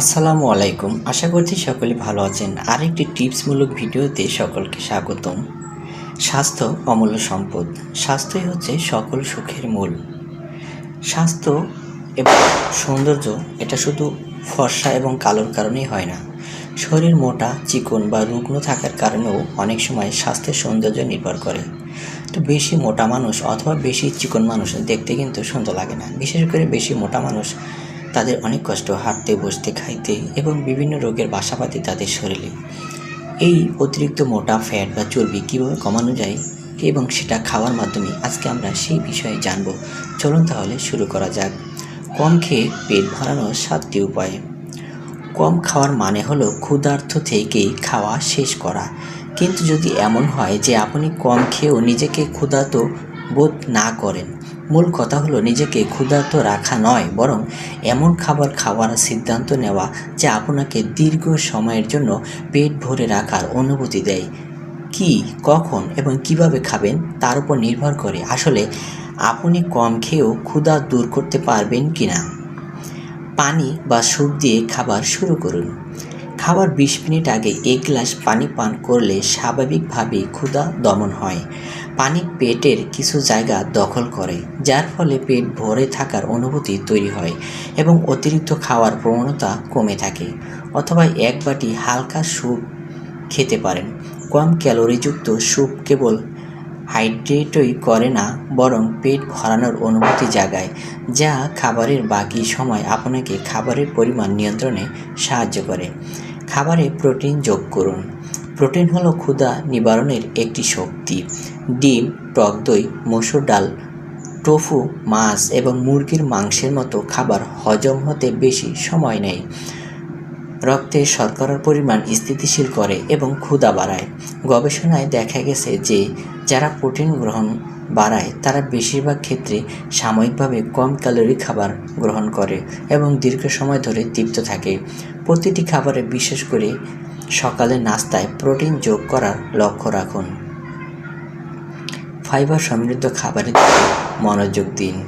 আসসালামু আলাইকুম। আশা করছি সকলে ভালো আছেন। আরেকটি টিপসমূলক ভিডিওতে সকলকে স্বাগতম। স্বাস্থ্য অমূল্য সম্পদ। স্বাস্থ্যই হচ্ছে সকল সুখের মূল। স্বাস্থ্য এবং সৌন্দর্য, এটা শুধু ফর্সা এবং কালোর কারণেই হয় না। শরীর মোটা, চিকন বা রুগ্ন থাকার কারণেও অনেক সময় স্বাস্থ্যের সৌন্দর্য নির্ভর করে। তো বেশি মোটা মানুষ অথবা বেশি চিকন মানুষ দেখতে কিন্তু সুন্দর লাগে না। বিশেষ করে বেশি মোটা মানুষ তাদের অনেক কষ্ট হাঁটতে, বসতে, খাইতে এবং বিভিন্ন রোগের বাসাবাদী তাদের শরীরে। এই অতিরিক্ত মোটা ফ্যাট বা চর্বি কীভাবে কমানো যায় এবং সেটা খাওয়ার মাধ্যমে আজকে আমরা সেই বিষয়ে জানব। চলুন তাহলে শুরু করা যাক। কম খেয়ে পেট ভরানোর সাতটি উপায়। কম খাওয়ার মানে হলো ক্ষুধার্থ থেকেই খাওয়া শেষ করা। কিন্তু যদি এমন হয় যে আপনি কম খেয়েও নিজেকে ক্ষুধার্ত বোধ না করেন মূল কথা হলো নিজেকে ক্ষুধার্ত রাখা নয়, বরং এমন খাবার খাওয়ার সিদ্ধান্ত নেওয়া যা আপনাকে দীর্ঘ সময়ের জন্য পেট ভরে রাখার অনুভূতি দেয়। কি, কখন এবং কীভাবে খাবেন তার উপর নির্ভর করে আসলে আপনি কম খেয়েও ক্ষুধা দূর করতে পারবেন কি না পানি বা স্যুপ দিয়ে খাবার শুরু করুন। খাবার বিশ মিনিট আগে এক গ্লাস পানি পান করলে স্বাভাবিকভাবেই ক্ষুধা দমন হয়। পানি পেটের কিছু জায়গা দখল করে, যার ফলে পেট ভরে থাকার অনুভূতি তৈরি হয় এবং অতিরিক্ত খাওয়ার প্রবণতা কমে থাকে অথবা এক বাটি হালকা স্যুপ খেতে পারেন। কম ক্যালোরিযুক্ত স্যুপ কেবল হাইড্রেটই করে না, বরং পেট ভরানোর অনুভূতি জাগায়, যা খাবারের বাকি সময় আপনাকে খাবারের পরিমাণ নিয়ন্ত্রণে সাহায্য করে। খাবারে প্রোটিন যোগ করুন। প্রোটিন হলো ক্ষুধা নিবারণের একটি শক্তি, ডিম, টক দই, মসুর ডাল, টোফু, মাছ এবং মুরগির মাংসের মতো খাবার হজম হতে বেশি সময় নেয়। রক্তে শর্করার পরিমাণ স্থিতিশীল করে এবং ক্ষুধা বাড়ায়। গবেষণায় দেখা গেছে যে, যারা প্রোটিন গ্রহণ বাড়ায়, তারা বেশিরভাগ ক্ষেত্রে সাময়িকভাবে কম ক্যালোরি খাবার গ্রহণ করে এবং দীর্ঘ সময় ধরে তৃপ্ত থাকে। প্রতিটি খাবারে বিশেষ করে সকালে নাস্তায় প্রোটিন যোগ করার লক্ষ্য রাখুন। ফাইবার সমৃদ্ধ খাবারের দিকে মনোযোগ দিন।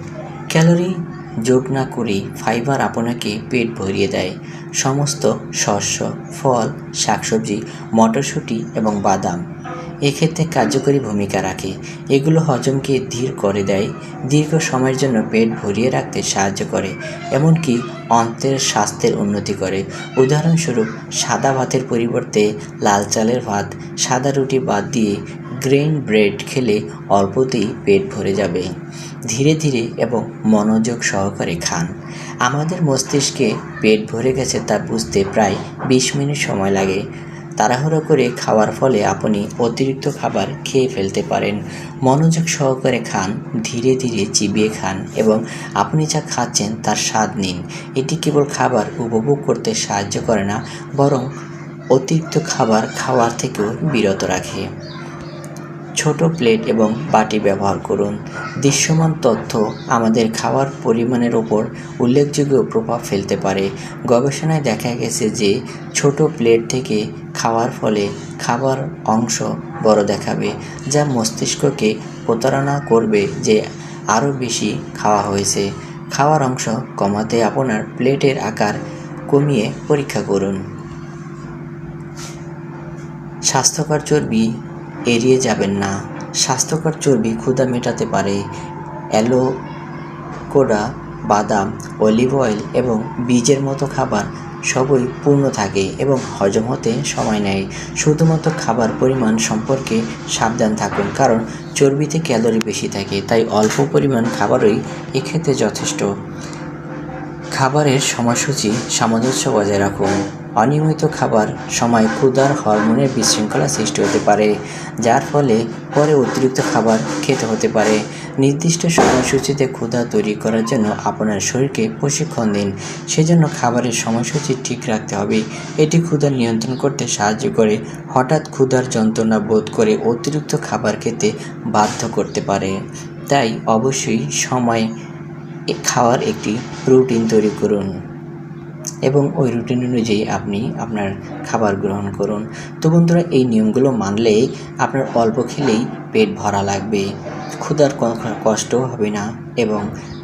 ক্যালোরি যোগ না করেই ফাইবার আপনাকে পেট ভরিয়ে দেয়। সমস্ত শস্য, ফল, শাকসবজি, মটরশুঁটি এবং বাদাম এক্ষেত্রে কার্যকরী ভূমিকা রাখে। এগুলো হজমকে ধীর করে দেয়, দীর্ঘ সময়ের জন্য পেট ভরিয়ে রাখতে সাহায্য করে, এমনকি অন্ত্রের স্বাস্থ্যের উন্নতি করে। উদাহরণস্বরূপ, সাদা ভাতের পরিবর্তে লাল চালের ভাত, সাদা রুটি বাদ দিয়ে গ্রেন ব্রেড খেলে অল্পতেই পেট ভরে যাবে। ধীরে ধীরে এবং মনোযোগ সহকারে খান। আমাদের মস্তিষ্কে পেট ভরে গেছে তা বুঝতে প্রায় বিশ মিনিট সময় লাগে। তাড়াহুড়ো করে খাওয়ার ফলে আপনি অতিরিক্ত খাবার খেয়ে ফেলতে পারেন। মনোযোগ সহকারে খান, ধীরে ধীরে চিবিয়ে খান এবং আপনি যা খাচ্ছেন তার স্বাদ নিন। এটি কেবল খাবার উপভোগ করতে সাহায্য করে না, বরং অতিরিক্ত খাবার খাওয়ার থেকেও বিরত রাখে। ছোট প্লেট এবং বাটি ব্যবহার করুন। দৃশ্যমান তথ্য আমাদের খাওয়ার পরিমাণের ওপর উল্লেখযোগ্য প্রভাব ফেলতে পারে। গবেষণায় দেখা গেছে যে, ছোট প্লেট থেকে খাওয়ার ফলে খাবার অংশ বড় দেখাবে, যা মস্তিষ্ককে প্রতারণা করবে যে আরও বেশি খাওয়া হয়েছে। খাওয়ার অংশ কমাতে আপনার প্লেটের আকার কমিয়ে পরীক্ষা করুন। স্বাস্থ্যকর চর্বি এড়িয়ে যাবেন না। স্বাস্থ্যকর চর্বি ক্ষুধা মেটাতে পারে। অ্যালোকোডা বাদাম, অলিভ অয়েল এবং বীজের মতো খাবার সবই পূর্ণ থাকে এবং হজম হতে সময় নেয়। শুধুমাত্র খাবার পরিমাণ সম্পর্কে সাবধান থাকুন, কারণ চর্বিতে ক্যালোরি বেশি থাকে, তাই অল্প পরিমাণ খাবারই এক্ষেত্রে যথেষ্ট। খাবারের সময়সূচি সামঞ্জস্য বজায় রাখুন। অনিয়মিত খাবার সময় ক্ষুধার হরমোনের বিশৃঙ্খলা সৃষ্টি হতে পারে, যার ফলে পরে অতিরিক্ত খাবার খেতে হতে পারে। নির্দিষ্ট সময়সূচিতে ক্ষুধা তৈরি করার জন্য আপনার শরীরকে প্রশিক্ষণ দিন। সেজন্য খাবারের সময়সূচি ঠিক রাখতে হবে। এটি ক্ষুধা নিয়ন্ত্রণ করতে সাহায্য করে। হঠাৎ ক্ষুধার যন্ত্রণা বোধ করে অতিরিক্ত খাবার খেতে বাধ্য করতে পারে। তাই অবশ্যই সময় খাওয়ার একটি রুটিন তৈরি করুন। এবং ওই রুটিন অনুযায়ী আপনি আপনার খাবার গ্রহণ করুন। তো বন্ধুরা, এই নিয়মগুলো মানলে আপনার অল্প খেলেই পেট ভরা লাগবে। ক্ষুধার কষ্টও হবে না এবং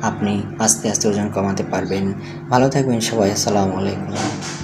আপনি আস্তে আস্তে ওজন কমাতে পারবেন। ভালো থাকবেন সবাই, আসসালামু আলাইকুম।